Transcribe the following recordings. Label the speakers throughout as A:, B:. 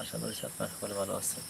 A: আশা করছি আপনারা সকলে ভালো আছেন।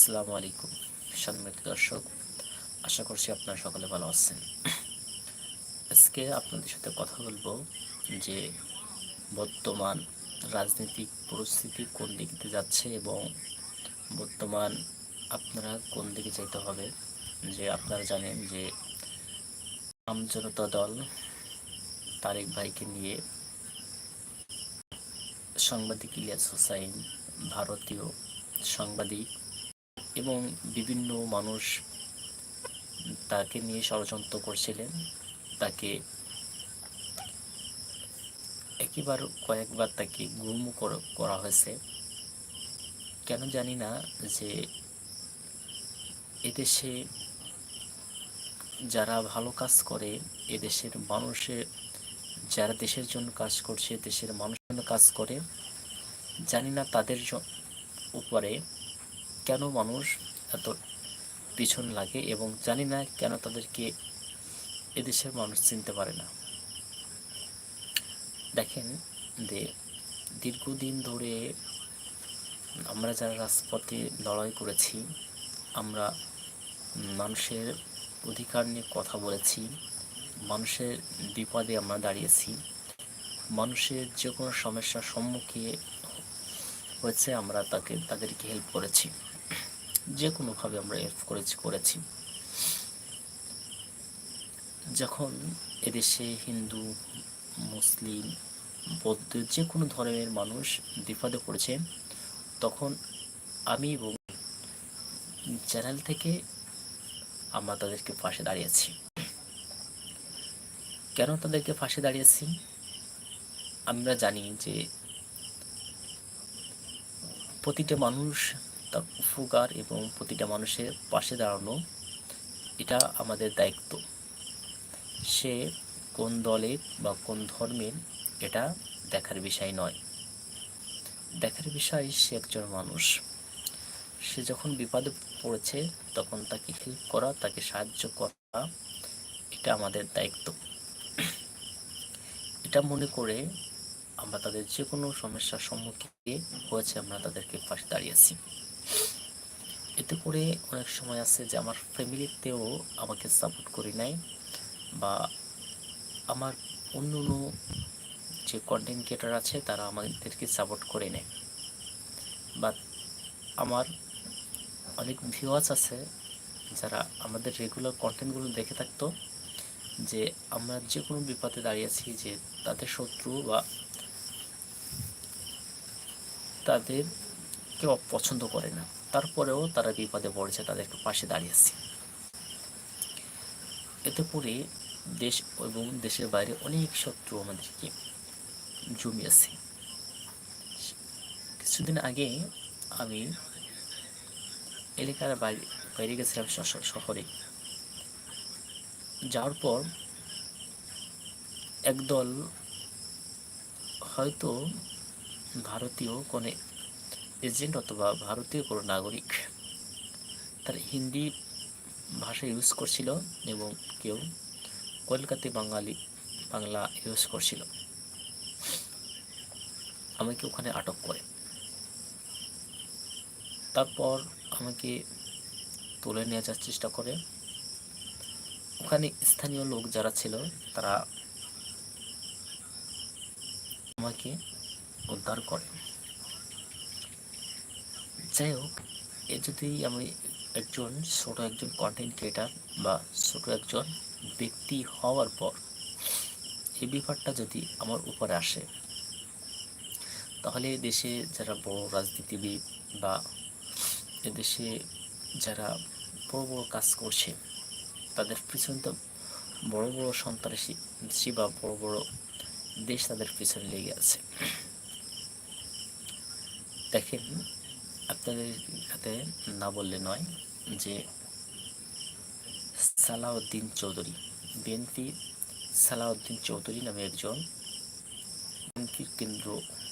A: আসসালামু আলাইকুম, সম্মানিত দর্শক, আশা করছি আপনারা সকলে ভালো আছেন। আজকে আপনাদের সাথে কথা বলব যে বর্তমান রাজনৈতিক পরিস্থিতি কোন দিকে যাচ্ছে এবং বর্তমান আপনারা কোন দিকে যেতে হবে, যে আপনারা জানেন যে আমজনতা দল তারেক ভাইকে নিয়ে সাংবাদিক ইলিয়াস হোসাইন, ভারতীয় সাংবাদিক এবং বিভিন্ন মানুষ তাকে নিয়ে ষড়যন্ত্র করছিলেন। তাকে একবার কয়েকবার তাকে গুম করা হয়েছে। কেন জানি না যে এদেশে যারা ভালো কাজ করে, এদেশের মানুষের যারা দেশের জন্য কাজ করছে, দেশের মানুষের জন্য কাজ করে, জানি না তাদের উপরে কেন মানুষ এত পিছন লাগে এবং জানি না কেন তাদেরকে এদেশের মানুষ চিনতে পারে না। দেখেন যে দীর্ঘদিন ধরে আমরা যারা রাজপথে লড়াই করেছি, আমরা মানুষের অধিকার নিয়ে কথা বলেছি, মানুষের বিপদে আমরা দাঁড়িয়েছি, মানুষের যে কোনো সমস্যার সম্মুখীন হয়েছে আমরা তাকে, তাদেরকে হেল্প করেছি। যে কোনোভাবে আমরা হেল্প করেছি করেছি। যখন এদেশে হিন্দু, মুসলিম, বৌদ্ধ যে কোনো ধর্মের মানুষ বিপদে পড়েছে, তখন আমি এবং চ্যানেল থেকে আমরা তাদেরকে পাশে দাঁড়িয়েছি। কেন তাদেরকে পাশে দাঁড়িয়েছি? আমরা জানি যে প্রতিটা মানুষ তার উপকার এবং প্রতিটা মানুষের পাশে দাঁড়ানো, এটা আমাদের দায়িত্ব। সে কোন দলের বা কোন ধর্মের, এটা দেখার বিষয় নয়। দেখার বিষয় সে একজন মানুষ। সে যখন বিপদে পড়েছে, তখন তাকে হেল্প করা, তাকে সাহায্য করা, এটা আমাদের দায়িত্ব। এটা মনে করে আমরা তাদের যে কোনো সমস্যার সম্মুখীন হয়েছে, আমরা তাদেরকে পাশে দাঁড়িয়েছি। এতে করে অনেক সময় আছে যে আমার ফ্যামিলিতেও আমাকে সাপোর্ট করি নাই বা আমার অন্য অন্য যে কন্টেন্ট ক্রিয়েটার আছে, তারা আমাদেরকে সাপোর্ট করে নেয় বা আমার অনেক ভিউয়ার্স আছে যারা আমাদের রেগুলার কন্টেন্টগুলো দেখে থাকতো যে আমরা যে কোনো বিপদে দাঁড়িয়েছি যে তাদের শত্রু বা তাদের কেউ পছন্দ করে না। তারপরেও তারা বিপদে পড়েছে তাদেরকে পাশে দাঁড়িয়েছে এতে করে দেশ এবং দেশের বাইরে অনেক শত্রু আমাদেরকে জমিয়েছে। কিছুদিন আগে আমি এলাকার বাইরে বাইরে গেছিলাম শহরে। যাওয়ার পর একদল হয়তো ভারতীয় কোনো এজেন্ট অথবা ভারতীয় কোনো নাগরিক তার হিন্দি ভাষা ইউজ করছিল এবং কেউ কলকাতা বাঙালি বাংলা ইউজ করছিল। আমাকে ওখানে আটক করে। তারপর আমাকে তুলে নিয়ে যাওয়ার চেষ্টা করে। ওখানে স্থানীয় লোক যারা ছিল, তারা আমাকে উদ্ধার করে। যাই হোক, এ যদি আমি একজন ছোট একজন কন্টেন্ট ক্রিয়েটার বা ছোট একজন ব্যক্তি হওয়ার পর এই ব্যাপারটা যদি আমার উপরে আসে, তাহলে দেশে যারা বড় রাজনীতিবিদ বা এদেশে যারা বড় বড় কাজ করছে, তাদের পিছনে তো বড় বড় সন্ত্রাসী বা বড় বড় দেশ তাদের পিছনে লেগে আছে। দেখেন আপনাদের হাতে না বললে নয় যে সালাউদ্দিন চৌধুরী বিএনপি সালাউদ্দিন চৌধুরী নামে একজন বিএনপির কেন্দ্র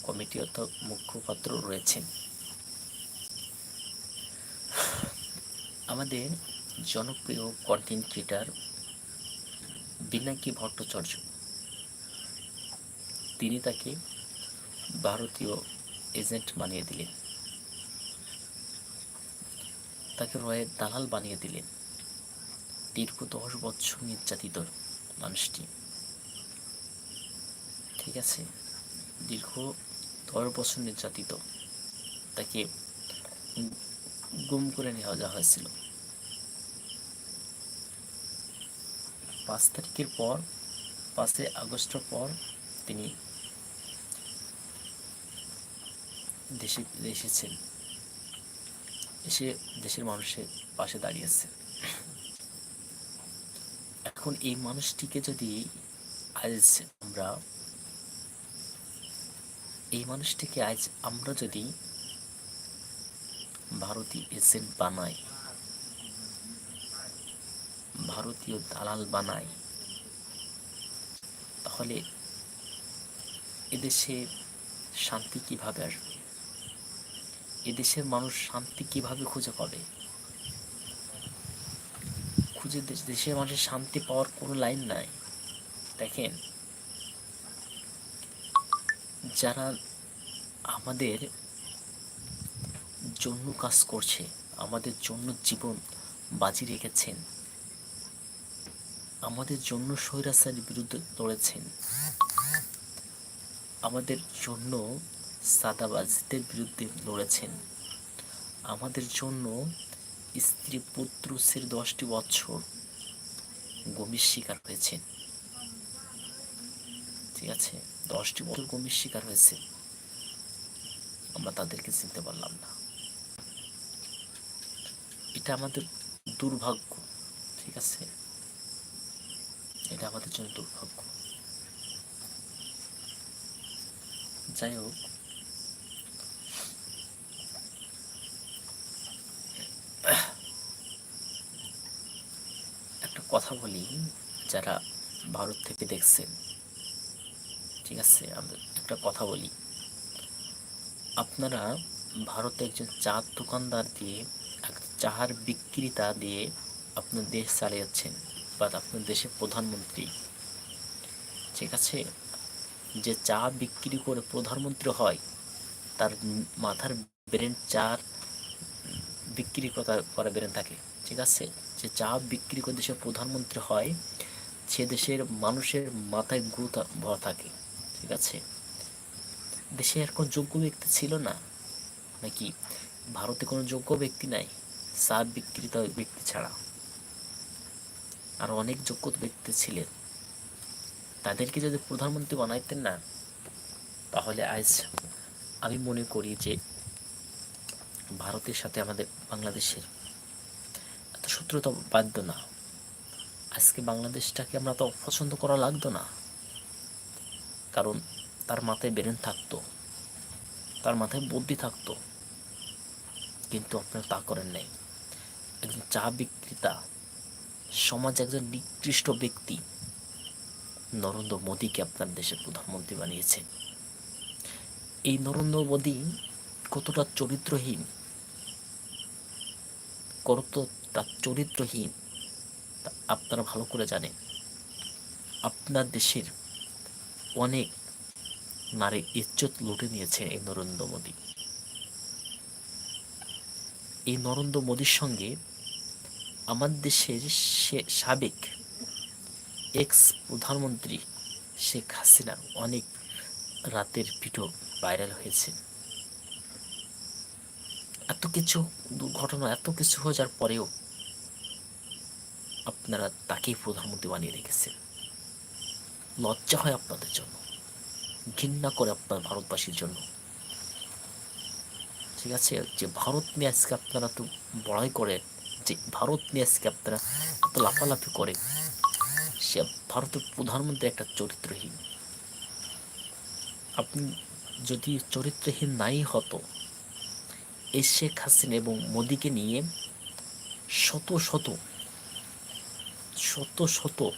A: কমিটি অর্থাৎ মুখপাত্র রয়েছেন। আমাদের জনপ্রিয় কন্টেন্ট ক্রিয়েটার বিনাকি ভট্টাচার্য, তিনি তাকে ভারতীয় এজেন্ট বানিয়ে দিলেন। তাকে রয়ের দালাল বানিয়ে দিলেন। দীর্ঘ দশ বছর নির্যাতিত মানুষটি। ঠিক আছে, দীর্ঘ দশ বছর নির্যাতিত। তাকে গুম করে নেওয়া যাওয়া হয়েছিল। পাঁচ তারিখের পর, পাঁচই আগস্টের পর তিনি দেশে এসেছেন। এসে দেশের মানুষের পাশে দাঁড়িয়েছে এখন এই মানুষটিকে যদি আজ আমরা, এই মানুষটিকে আজ আমরা যদি ভারতীয় এজেন্ট বানাই, ভারতীয় দালাল বানাই, তাহলে এদেশে শান্তি কীভাবে আসবে? এদেশের মানুষ শান্তি কীভাবে খুঁজে পাবে? খুঁজে দেশের মানুষের শান্তি পাওয়ার কোনো লাইন নাই। দেখেন, যারা আমাদের জন্য কাজ করছে, আমাদের জন্য জীবন বাজি রেখেছেন, আমাদের জন্য স্বৈরাচারের বিরুদ্ধে লড়েছেন, আমাদের জন্য সাদাবাজিদের বিরুদ্ধে লড়েছেন। আমাদের জন্য স্ত্রী পুত্রুষের দশটি বছর গমির শিকার হয়েছেন ঠিক আছে, দশটি বছর গমির শিকার হয়েছে। আমরা তাদেরকে চিনতে পারলাম না। এটা আমাদের দুর্ভাগ্য, ঠিক আছে? এটা আমাদের জন্য দুর্ভাগ্য। যাই হোক একটা কথা বলি, যারা ভারত থেকে দেখছেন, ঠিক আছে, আমরা একটা কথা বলি। আপনারা ভারতে একজন চা দোকানদার দিয়ে এক চাহার বিক্রেতা দিয়ে আপনার দেশ চালিয়ে যাচ্ছেন বা আপনার দেশের প্রধানমন্ত্রী। ঠিক আছে, যে চা বিক্রি করে প্রধানমন্ত্রী হয়, তার মাথার ব্রেন চার বিক্রি করা ব্রেন থাকে। ঠিক আছে যে চা বিক্রি করে দেশের প্রধানমন্ত্রী হয়, সে দেশের মানুষের মাথায় গুরুত্ব ভরা থাকে, ঠিক আছে? দেশে আর কোনো যোগ্য ব্যক্তি ছিল না, নাকি ভারতে কোনো যোগ্য ব্যক্তি নাই, চা বিক্রিত ব্যক্তি ছাড়া। আর অনেক যোগ্য ব্যক্তি ছিলেন। তাদেরকে যদি প্রধানমন্ত্রী বানাইতেন না, তাহলে আজ আমি মনে করি যে ভারতের সাথে আমাদের বাংলাদেশের শত্রুতা বাধ্য না। আজকে বাংলাদেশটাকে আমরা তো পছন্দ করা লাগতো না। কারণ তার মাথায় বেরেন থাকতো, তার মাথায় বুদ্ধি থাকতো। কিন্তু আপনারা তা করেন নাই। একজন চা বিক্রেতা, সমাজ একজন নিকৃষ্ট ব্যক্তি, নরেন্দ্র মোদীকে আপনার দেশের প্রধানমন্ত্রী বানিয়েছে এই নরেন্দ্র মোদী কতটা চরিত্রহীন কতটা চরিত্রহীন। তা আপনারা ভালো করে জানেন। আপনার দেশের অনেক নারী ইজ্জত লুটে নিয়েছে এই নরেন্দ্র মোদী। এই নরেন্দ্র মোদীর সঙ্গে আমার দেশের সে সাবেক এক্স প্রধানমন্ত্রী শেখ হাসিনা অনেক রাতের ভিডিও ভাইরাল হয়েছে। এত কিছু দুর্ঘটনা, এত কিছু হয়ে যাওয়ার পরেও আপনারা তাকেই প্রধানমন্ত্রী বানিয়ে রেখেছেন। লজ্জা হয় আপনাদের জন্য। ঘৃণা করে আপনার ভারতবাসীর জন্য। ঠিক আছে? যে ভারত নিয়ে আজকে আপনারা তো বড়াই করে যে ভারত নিয়ে আজকে আপনারা এত লাফালাফি করে সে ভারতের প্রধানমন্ত্রী একটা চরিত্রহীন। আপনি যদি চরিত্রহীন নাই হতো, এই শেখ হাসিনা এবং মোদিকে নিয়ে শত শত শত শত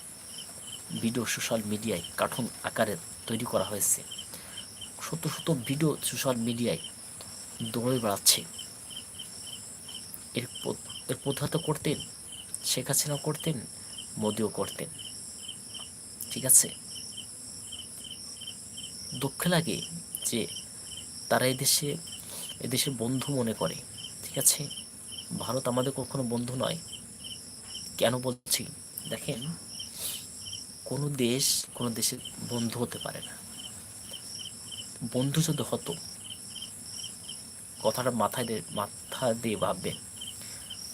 A: ভিডিও সোশ্যাল মিডিয়ায় কার্টুন আকারে তৈরি করা হয়েছে। শত শত ভিডিও সোশ্যাল মিডিয়ায় দৌড়ে বেড়াচ্ছে। এর এর প্রতিহত করতেন শেখ হাসিনা করতেন, মোদিও করতেন। ঠিক আছে? দুঃখ লাগে যে তারা এদেশে এদেশের বন্ধু মনে করে। ঠিক আছে? ভারত আমাদের কখনো বন্ধু নয়। কেন বলছি? দেখেন, কোনো দেশ, কোনো দেশের বন্ধু হতে পারে না। বন্ধু যদি হতো, কথাটা মাথায় দিয়ে, মাথা দিয়ে ভাববেন,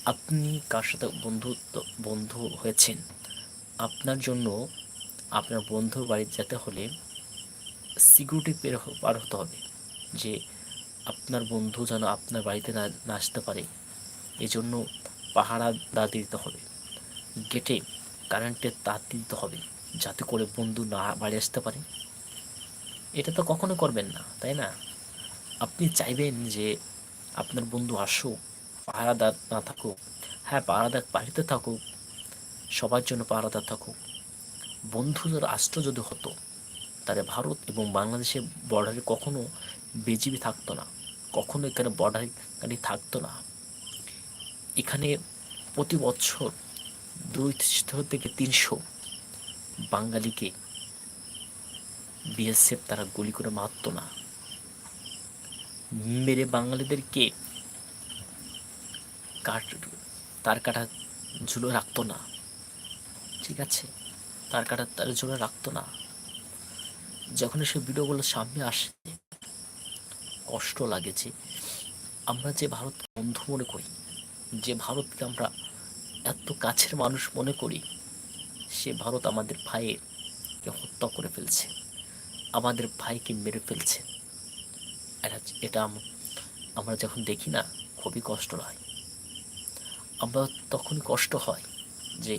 A: আপনি কার সাথে বন্ধুত্ব বন্ধু হয়েছেন? আপনার জন্য আপনার বন্ধুর বাড়ি যেতে হলে সিকিউরিটি পের পার হতে হবে যে আপনার বন্ধু যেন আপনার বাড়িতে না আসতে পারে। এজন্য জন্য পাহারা দা দিতে হবে। গেটে কারেন্টের তার দিতে হবে, যাতে করে বন্ধু না বাড়ি আসতে পারে। এটা তো কখনো করবেন না, তাই না? আপনি চাইবেন যে আপনার বন্ধু আসুক, পাহারাদার না থাকুক হ্যাঁ পাহারাদার বাড়িতে থাকুক, সবার জন্য পাহারাদার থাকুক। বন্ধুদের রাষ্ট্র যদি হতো, তাহলে ভারত এবং বাংলাদেশের বর্ডারে কখনো বিজিবি থাকতো না, কখনো এখানে বর্ডারে গাড়ি থাকতো না। এখানে প্রতি বছর দুইশো থেকে তিনশো বাঙালিকে বিএসএফ তারা গুলি করে মারতো না। মেরে বাঙালিদেরকে কাট তার কাটা ঝুলো রাখতো না। ঠিক আছে? তার কাটা তার ঝুলো রাখতো না। যখন সে ভিডিওগুলো সামনে আসে, কষ্ট লাগে যে আমরা যে ভারত বন্ধু মনে করি, যে ভারতকে আমরা এত কাছের মানুষ মনে করি, সে ভারত আমাদের ভাইকে হত্যা করে ফেলছে, আমাদের ভাইকে মেরে ফেলছে। এটা এটা আমরা যখন দেখি না, খুবই কষ্ট হয়। আমরা তখন কষ্ট হয় যে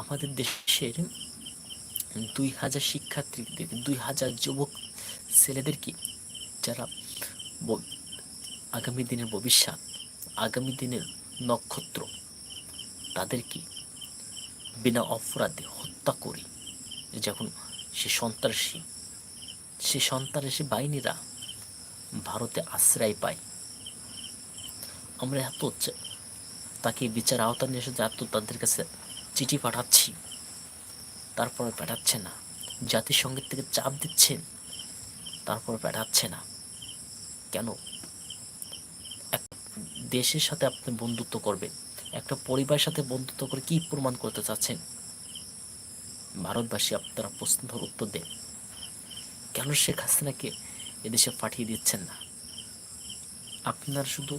A: আমাদের দেশের দুই হাজার শিক্ষার্থীদের, দুই হাজার যুবক ছেলেদেরকে যারা আগামী দিনের ভবিষ্যৎ, আগামী দিনের নক্ষত্র তাদেরকে বিনা অপরাধে হত্যা করি। যখন সে সন্ত্রাসী সে সন্ত্রাসী বাহিনীরা ভারতে আশ্রয় পায়। আমরা এত তাকে বিচার আওতা নিয়ে এসে এত তাদের কাছে চিঠি পাঠাচ্ছি, তারপরে পাঠাচ্ছে না। জাতিসংঘের থেকে চাপ দিচ্ছেন তারপর পাঠাচ্ছে না। কেন? এক দেশের সাথে আপনি বন্ধুত্ব করবেন। একটা পরিবারের সাথে বন্ধুত্ব করে কি প্রমাণ করতে চাচ্ছেন? ভারতবাসী আপনারা প্রশ্নের উত্তর দেন। কেন শেখ হাসিনাকে এদেশে পাঠিয়ে দিচ্ছেন না? আপনার শুধু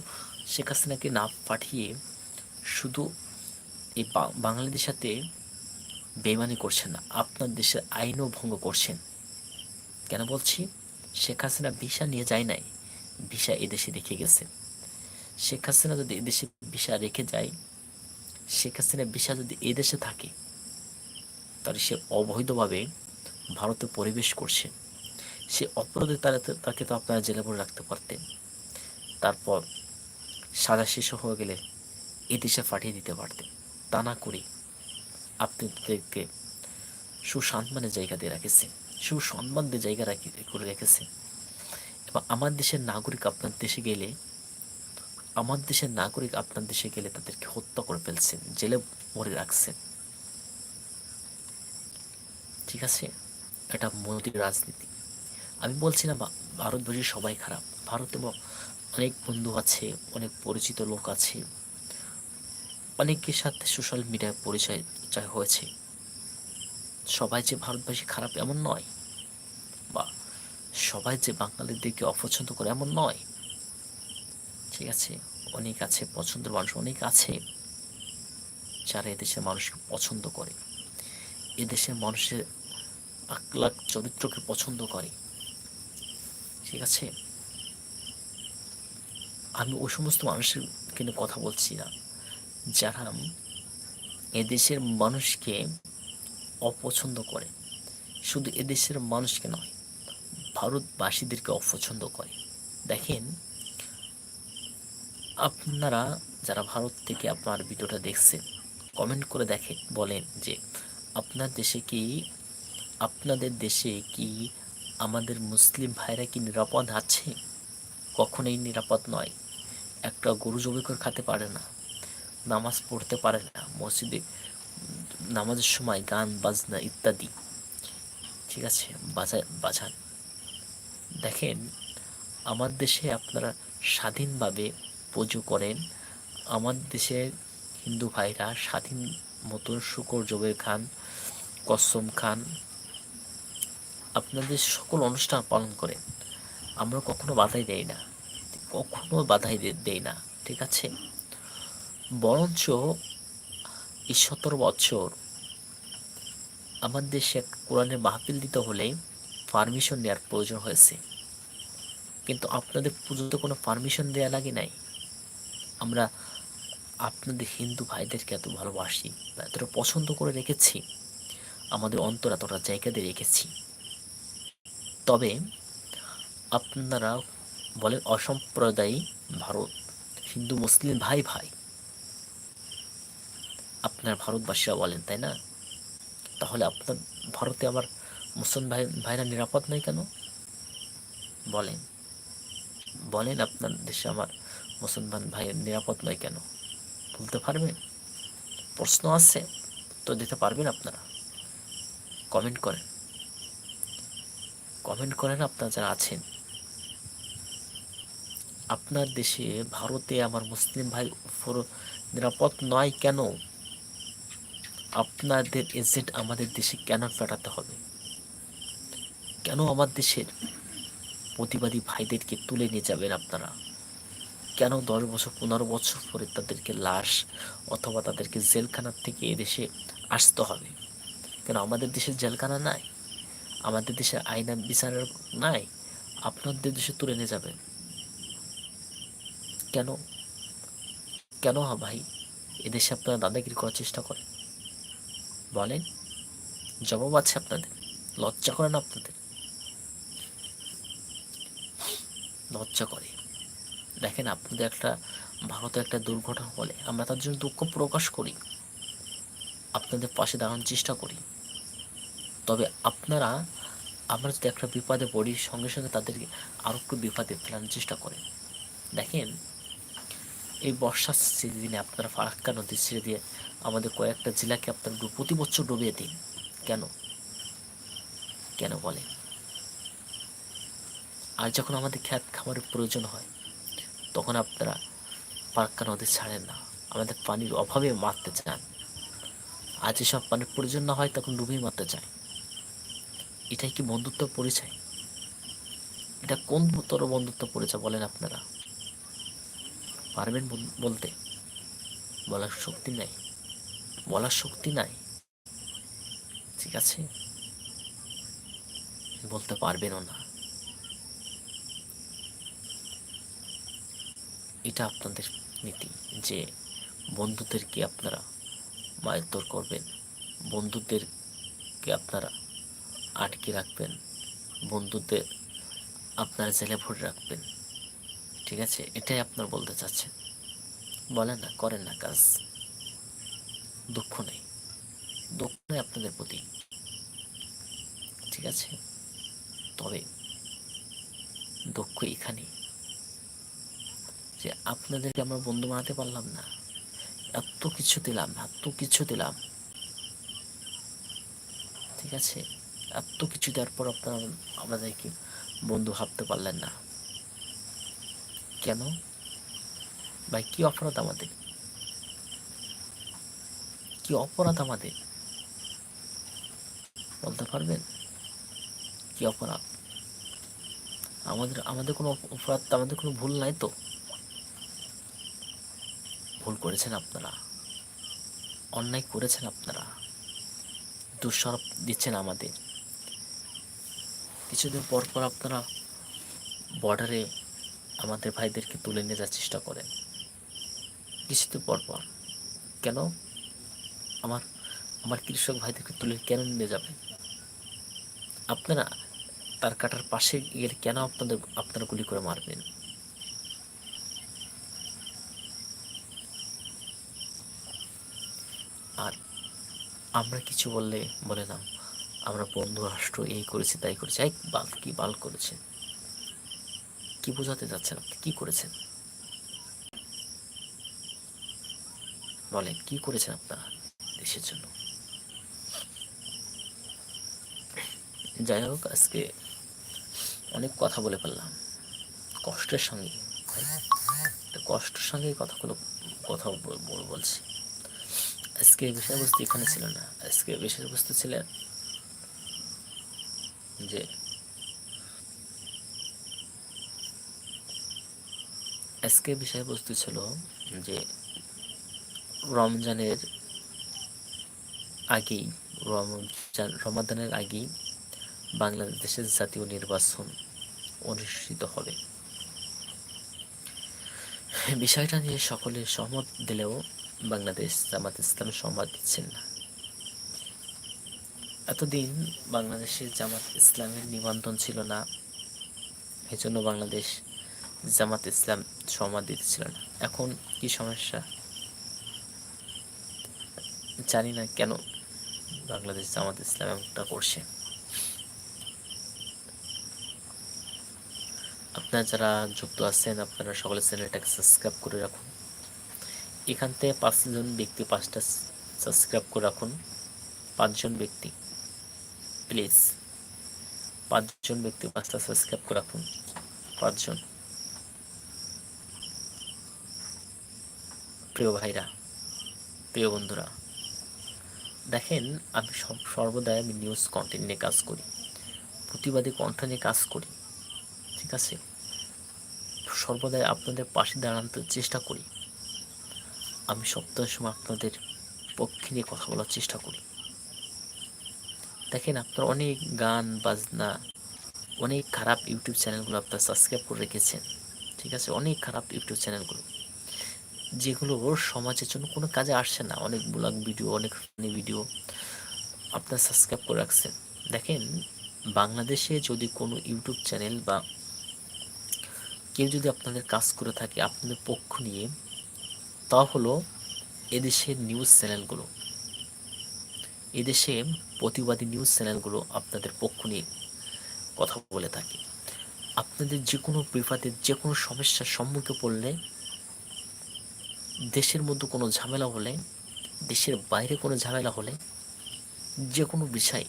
A: শেখ হাসিনাকে না পাঠিয়ে শুধু এই বাঙালিদের সাথে বেমানি করছেন না, আপনার দেশের আইনও ভঙ্গ করছেন। কেন বলছি? শেখ হাসিনা ভিসা নিয়ে যায় নাই, ভিসা এদেশে রেখে গেছে শেখ হাসিনা যদি এদেশে ভিসা রেখে যায়, শেখ হাসিনা ভিসা যদি এদেশে থাকে, তাহলে সে অবৈধভাবে ভারতে পরিবেশ করছে। সে অপরাধে তারা তাকে তো আপনারা জেলে ভরে রাখতে পারতেন। তারপর সাজা শেষ হয়ে গেলে এদেশে পাঠিয়ে দিতে পারতেন। তা না করে আপনি তাদেরকে সুসম্মানের জায়গা দিয়ে রেখেছেন সুসম্মান দিয়ে জায়গা রাখি, করে রেখেছেন। এবং আমার দেশের নাগরিক আপনার দেশে গেলে আমার দেশের নাগরিক আপনার দেশে গেলে তাদেরকে হত্যা করে ফেলছেন, জেলে মরে রাখছেন। ঠিক আছে? এটা মোদীর রাজনীতি। আমি বলছি না ভারতবর্ষে সবাই খারাপ। ভারতে অনেক বন্ধু আছে, অনেক পরিচিত লোক আছে। অনেকের সাথে সোশ্যাল মিডিয়ায় পরিচয় হয়েছে। সবাই যে ভারতবাসী খারাপ এমন নয়, বা সবাই যে বাঙালিদেরকে অপছন্দ করে এমন নয়। ঠিক আছে, অনেক আছে, পছন্দের মানুষ অনেক আছে যারা এদেশের মানুষকে পছন্দ করে। এদেশের মানুষের আকলাক চরিত্রকে পছন্দ করে। ঠিক আছে? আমি ওই সমস্ত মানুষের কিন্তু কথা বলছি না। যারা এদেশের মানুষকে অপছন্দ করে। শুধু এদেশের মানুষকে নয় ভারতবাসীদেরকে অপছন্দ করে। দেখেন আপনারা যারা ভারত থেকে আপনার ভিডিওটা দেখছেন কমেন্ট করে দেখে, বলেন যে আপনার দেশে কি, আপনাদের দেশে কি আমাদের মুসলিম ভাইরা কি নিরাপদ আছে? কখনোই নিরাপদ নয়। একটা গরু জবাই করে খেতে পারে না, নামাজ পড়তে পারে না, মসজিদে নামাজের সময় গান, বাজনা ইত্যাদি। ঠিক আছে বাজা বাজান। দেখেন, আমার দেশে আপনারা স্বাধীনভাবে পুজো করেন। আমার দেশের হিন্দু ভাইরা স্বাধীন মতো শুকর জবের খান, কসম খান। আপনাদের সকল অনুষ্ঠান পালন করেন। আমরা কখনো বাধাই দেই না। কখনো বাধাই দেই না, ঠিক আছে? বরঞ্চ এই সতেরো বছর আমার দেশে এক কোরআনের মাহফিল দিতে হলে পারমিশন নেওয়ার প্রয়োজন হয়েছে। কিন্তু আপনাদের পুজোতে কোনো পারমিশন দেওয়া লাগে নাই? আমরা আপনাদের হিন্দু ভাইদেরকে এত ভালোবাসি বা এতটা পছন্দ করে রেখেছি, আমাদের অন্তর এতটা জায়গা দিয়ে রেখেছি। তবে আপনারা বলেন অসম্প্রদায়ী ভারত, হিন্দু, মুসলিম ভাই ভাই। আপনার ভারতবাসীরা বলেন, তাই না? তাহলে আপনার ভারতে আমার মুসলিম ভাই, ভাইরা নিরাপদ নয় কেন? বলেন বলেন আপনার দেশে আমার মুসলমান ভাই নিরাপদ নয় কেন? বলতে পারবেন প্রশ্ন আছে তো দিতে পারবেন আপনারা। কমেন্ট করেন। কমেন্ট করেন আপনারা যারা আছেন। আপনার দেশে, ভারতে আমার মুসলিম ভাই নিরাপদ নয় কেন? আপনাদের এজেন্ট আমাদের দেশে কেন পাঠাতে হবে? কেন আমার দেশের প্রতিবাদী ভাইদেরকে তুলে নিয়ে যাবেন আপনারা? কেন দশ বছর, পনেরো বছর পরে তাদেরকে লাশ অথবা তাদেরকে জেলখানার থেকে এদেশে আসতে হবে? কেন আমাদের দেশের জেলখানা নাই? আমাদের দেশে আইনা বিচারের নাই? আপনাদের দেশে তুলে নিয়ে যাবেন কেন? কেন হা ভাই? এদেশে আপনারা দাদাগিরি করার চেষ্টা করেন। বলেন। জবাব আছে আপনাদের। লজ্জা করেন আপনাদের? লজ্জা করে। দেখেন আপনাদের একটা ভারতে একটা দুর্ঘটনা হলে আমরা তার জন্য দুঃখ প্রকাশ করি, আপনাদের পাশে দাঁড়ানোর চেষ্টা করি। তবে আপনারা, আমরা যদি একটা বিপদে পড়ি, সঙ্গে সঙ্গে তাদেরকে আরও একটু বিপদে ফেলানোর চেষ্টা করেন। দেখেন, এই বর্ষার সিজনে আপনারা ফারাক্কা নদী ছেড়ে দিয়ে আমাদের কয়েকটা জেলাকে আপনারা প্রতি বছর ডুবিয়ে দিন। কেন? কেন বলে আর যখন আমাদের খ্যাত খামারের প্রয়োজন হয় তখন আপনারা ফারাক্কা নদী ছাড়েন না। আমাদের পানির অভাবে মারতে চান। আজ এসব পানির প্রয়োজন না হয় তখন ডুবিয়ে মারতে চায় এটাই কি বন্ধুত্ব পরিচয়? এটা কোন তোর বন্ধুত্ব পরিচয় বলেন আপনারা? পারবেন বল- বলতে? বলার শক্তি নাই। বলার শক্তি নাই। ঠিক আছে? বলতে পারবেনও না। এটা আপনাদের নীতি যে বন্ধুদেরকে আপনারা মায়ত্তর করবেন, বন্ধুদেরকে আপনারা আটকে রাখবেন, বন্ধুদের আপনারা জেলে ভরে রাখবেন। ঠিক আছে? এটাই আপনার বলতে চাচ্ছেন। বলেন না, করেন না কাজ। দুঃখ নেই। দুঃখ নেই আপনাদের প্রতি। ঠিক আছে? তবে দুঃখ এখানে যে আপনাদেরকে আমরা বন্ধু বানাতে পারলাম না। এত কিছু দিলাম, এত কিছু দিলাম। ঠিক আছে? এত কিছু দেওয়ার পর আপনারা আমাদেরকে বন্ধু ভাবতে পারলেন না। কেন? ভাই, কি অপরাধ আমাদের? কি অপরাধ আমাদের? বলতে পারবেন? কি অপরাধ? আমাদের আমাদের কোনো অপরাধ, আমাদের কোনো ভুল নাই তো? ভুল করেছেন আপনারা? অন্যায় করেছেন আপনারা? দুঃসরব দিচ্ছেন আমাদের। কিছুদিন পর পর আপনারা বর্ডারে আমাদের ভাইদেরকে তুলে নিয়ে যাওয়ার চেষ্টা করেন। কিছুদিন পর পর। কেন? আমার আমার কৃষক ভাইদেরকে তুলে কেন নিয়ে যাবেন? আপনারা তার কাটার পাশে গেলে কেন আপনাদের, আপনারা গুলি করে মারবেন? আর আমরা কিছু বললে বলে না আমরা বন্ধু, রাষ্ট্র, এই করেছি, তাই করেছি। এক বাল, কি বাল করেছেন কি বোঝাতে যাচ্ছেন আপনি? কি করেছেন? বলেন, কি করেছেন আপনারা দেশের জন্য? যাই হোক, আজকে অনেক কথা বলে ফেললাম। কষ্টের সঙ্গে। কষ্টের সঙ্গে কথাগুলো কথা বল- বলছি। আজকে বিষয়বস্তু এখানে ছিল না। আজকে বিষয়বস্তু ছিল যে আজকে বিষয়বস্তু ছিল যে রমজানের আগেই, রমজান, রমাদানের আগেই বাংলাদেশের জাতীয় নির্বাচন অনুষ্ঠিত হবে। বিষয়টা নিয়ে সকলে সহমত দিলেও বাংলাদেশ জামাত ইসলাম সহমত দিচ্ছেন না। এতদিন বাংলাদেশের জামাত ইসলামের নিবন্ধন ছিল না এই জন্য বাংলাদেশ জামাত ইসলাম সহমত দিতেছিল না। এখন কি সমস্যা? জানি না কেন বাংলাদেশ জামাত ইসলাম এমনটা করছে। আপনারা যারা যুক্ত আছেন, আপনারা সকলে চ্যানেলটাকে সাবস্ক্রাইব করে রাখুন। এখান থেকে পাঁচজন ব্যক্তি, পাঁচটা সাবস্ক্রাইব করে রাখুন। পাঁচজন ব্যক্তি প্লিজ পাঁচজন ব্যক্তি, পাঁচটা সাবস্ক্রাইব করে রাখুন। পাঁচজন। প্রিয় ভাইরা, প্রিয় বন্ধুরা, দেখেন আমি সব, সর্বদাই আমি নিউজ কন্টেন্ট নিয়ে কাজ করি। প্রতিবাদী কণ্ঠ নিয়ে কাজ করি। ঠিক আছে? সর্বদাই আপনাদের পাশে দাঁড়ানোর চেষ্টা করি। আমি সপ্তাহের সময় আপনাদের পক্ষে নিয়ে কথা বলার চেষ্টা করি। দেখেন, আপনার অনেক গান, বাজনা, অনেক খারাপ ইউটিউব চ্যানেলগুলো আপনার সাবস্ক্রাইব করে রেখেছেন, ঠিক আছে? অনেক খারাপ ইউটিউব চ্যানেলগুলো, যেগুলো সমাজের জন্য কোনো কাজে আসছে না। অনেক ব্লগ ভিডিও, অনেক ফানি ভিডিও আপনার সাবস্ক্রাইব করে রাখছেন। দেখেন, বাংলাদেশে যদি কোনো ইউটিউব চ্যানেল বা কেউ যদি আপনাদের কাজ করে থাকে, আপনাদের পক্ষ নিয়ে তা হলো এদেশের নিউজ চ্যানেলগুলো এদেশে প্রতিবাদী নিউজ চ্যানেলগুলো আপনাদের পক্ষ নিয়ে কথা বলে থাকে। আপনাদের যে কোনো বিপদে যে কোনো সমস্যার সম্মুখে পড়লে, দেশের মধ্যে কোনো ঝামেলা হলে, দেশের বাইরে কোনো ঝামেলা হলে যে কোনো বিষয়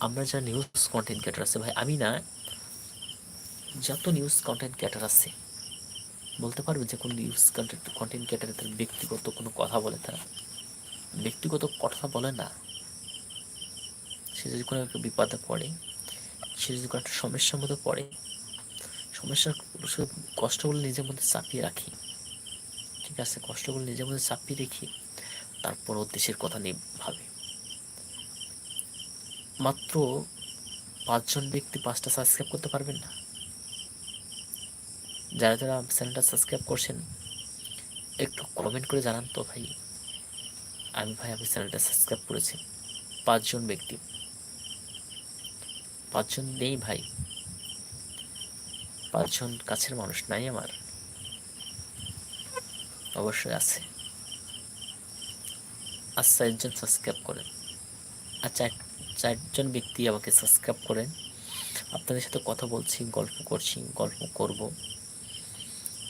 A: আমরা যা নিউজ কন্টেন্ট ক্রিয়েটার আছে, ভাই, আমি না, যত নিউজ কন্টেন্ট ক্রিয়েটার আছে বলতে পারবে যে কোনো নিউজ কন্টেন্ট কন্টেন্ট ক্রিয়েটার তার ব্যক্তিগত কোনো কথা বলে তারা? ব্যক্তিগত কথা বলে না। সে যদি কোনো একটা বিপদে পড়ে, সে যদি কোনো একটা সমস্যার মধ্যে পড়ে, সমস্যার কষ্টগুলো নিজের মধ্যে চাপিয়ে রাখি। ঠিক আছে, কষ্টগুলো নিজের মধ্যে চাপিয়ে রেখে তারপরও দেশের কথা নিয়ে ভাবে। মাত্র পাঁচজন ব্যক্তি পাঁচটা সাবস্ক্রাইব করতে পারবেন না। যারা যারা চ্যানেলটা সাবস্ক্রাইব করছেন, একটু কমেন্ট করে জানান তো ভাই। আমি ভাই, আমি চ্যানেলটা সাবস্ক্রাইব করেছি। পাঁচজন ব্যক্তি। পাঁচজন নেই ভাই। পাঁচজন কাছের মানুষ নাই আমার। অবশ্যই আছে। আর চারজন সাবস্ক্রাইব করেন। আর চার, চারজন ব্যক্তি আমাকে সাবস্ক্রাইব করেন। আপনাদের সাথে কথা বলছি, গল্প করছি, গল্প করব।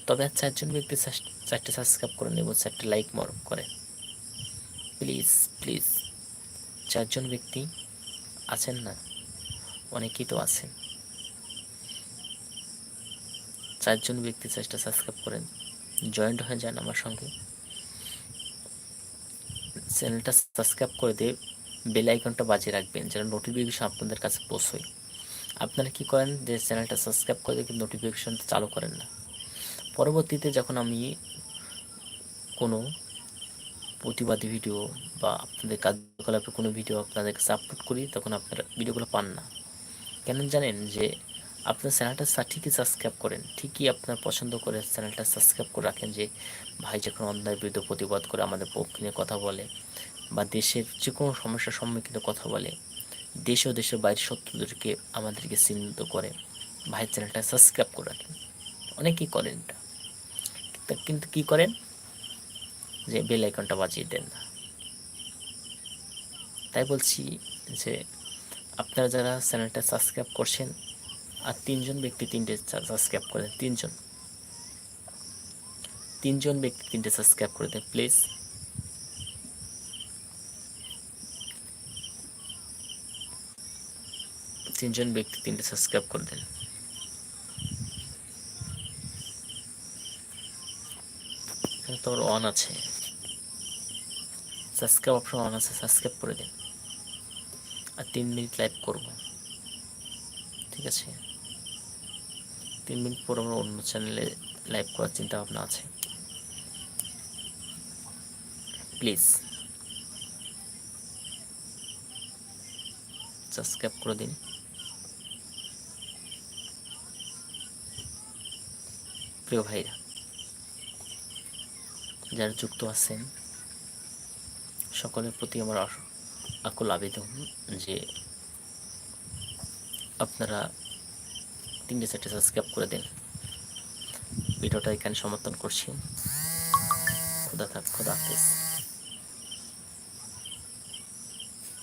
A: তবে আর চারজন ব্যক্তি চার- চারটে সাবস্ক্রাইব করেন এবং চারটে লাইক মর করেন প্লিজ প্লিজ চারজন ব্যক্তি আছেন না? অনেকেই তো আছেন। চারজন ব্যক্তি চেষ্টা সাবস্ক্রাইব করেন। জয়েন্ট হয়ে যান আমার সঙ্গে। চ্যানেলটা সাবস্ক্রাইব করে দিয়ে বেল আইকনটা বাজিয়ে রাখবেন, যেন নোটিফিকেশন আপনাদের কাছে পৌঁছয়। আপনারা কি করেন যে চ্যানেলটা সাবস্ক্রাইব করে দিয়ে নোটিফিকেশনটা চালু করেন না? পরবর্তীতে যখন আমি কোনো প্রতিবাদী ভিডিও বা আপনাদের কার্যকলাপের কোনো ভিডিও আপনাদের কাছে আপলোড করি, তখন আপনারা ভিডিওগুলো পান না। কেন জানেন যে আপনার চ্যানেলটা ঠিকই সাবস্ক্রাইব করেন, ঠিকই আপনার পছন্দ করে চ্যানেলটা সাবস্ক্রাইব করে রাখেন যে ভাই যখন অন্যায়ের বিরুদ্ধে প্রতিবাদ করে আমাদের পক্ষ নিয়ে কথা বলে বা দেশের যে কোনো সমস্যার সম্মুখীন কথা বলে, দেশ ও দেশের বাইরের শত্রুদেরকে আমাদেরকে চিহ্নিত করে ভাই চ্যানেলটা সাবস্ক্রাইব করে রাখেন। অনেকেই করেন এটা। তা কিন্তু কি করেন? যে বেল আইকনটা বাজিয়ে দেন। না তাই বলছি যে আপনারা যারা চ্যানেলটা সাবস্ক্রাইব করছেন আর তিনজন ব্যক্তি তিনটে সাবস্ক্রাইব করে দেন তিনজন। তিনজন ব্যক্তি তিনটে সাবস্ক্রাইব করে দেন প্লিজ তিনজন ব্যক্তি তিনটে সাবস্ক্রাইব করে দেন। এখানে তো অন আছে। সাবস্ক্রাইব অপশন অন আছে সাবস্ক্রাইব করে দিন। আর তিন মিনিট লাইভ করব। ঠিক আছে? তিন মিনিট পর আমরা অন্য চ্যানেলে লাইভ করার চিন্তা ভাবনা আছে। প্লিজ সাবস্ক্রাইব করে দিন। প্রিয় ভাইরা। যারা যুক্ত আছেন, সকলের প্রতি আমার আকুল আবেদন যে আপনারা তিনটে চারটে সাবস্ক্রাইব করে দিন। ভিডিওটা এখানে সমর্থন করছি। খোদা থাক, খোদা হাফেজ।